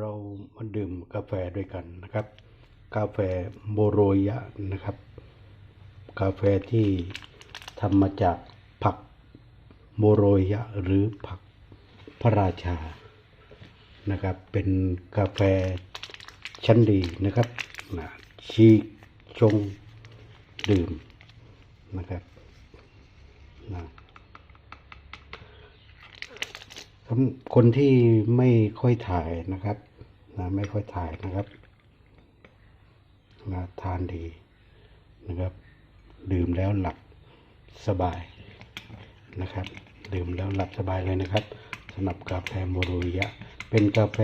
เรามาดื่มกาแฟด้วยกันนะครับ กาแฟโบโรยะนะครับ กาแฟที่ทำมาจากผักโบโรยะหรือผักพระราชานะครับ เป็นกาแฟชั้นดีนะครับนะชีชงดื่มนะครับนะคนที่ไม่ค่อยถ่ายนะครับ นะไม่ค่อยถ่ายนะครับนะทานดีนะครับ ดื่มแล้วหลับสบายนะครับ ดื่มแล้วหลับสบายเลยนะครับสำหรับกาแฟโมโรวิยะ เป็นกาแฟ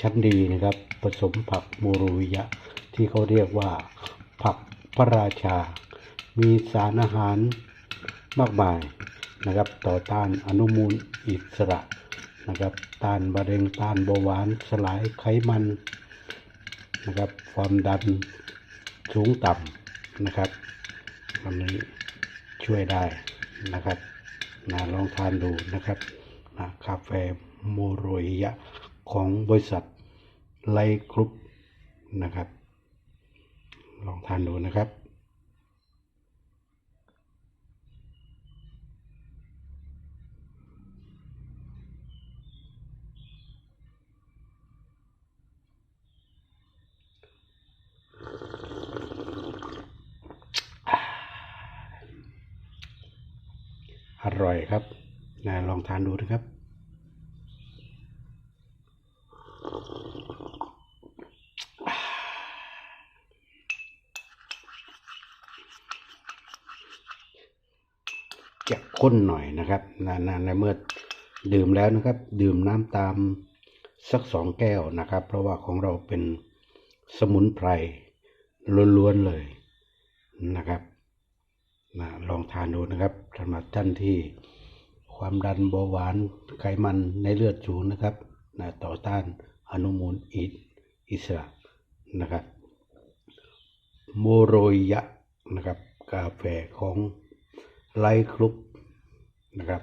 ชั้นดีนะครับ ผสมผักโมโรวิยะ ที่เขาเรียกว่าผักพระราชา มีสารอาหารมากมายนะครับ ต่อต้านอนุมูลอิสระ นะครับต้านมะเร็งต้านเบาหวานสลายไขมันนะครับ ความดันสูงต่ำนะครับอันนี้ช่วยได้นะครับนะลองทานดูนะครับนะกาแฟโมโรยยะของบริษัทไลกรุ๊ปนะครับ ลองทานดูนะครับ อร่อยครับนะลองทานดูนะครับ จะข้นหน่อยนะครับนานๆในเมื่อดื่มแล้วนะครับ ดื่มน้ำตามสักสองแก้วนะครับ เพราะว่าของเราเป็นสมุนไพรล้วนๆเลยนะครับ นะลองทานดูนะครับสำหรับท่านที่ความดันเบาหวานไขมันในเลือดสูงนะครับนะต่อต้านอนุมูลอิอิสระนะครับโมโรยะนะครับกาแฟของไลท์คลุปนะครับ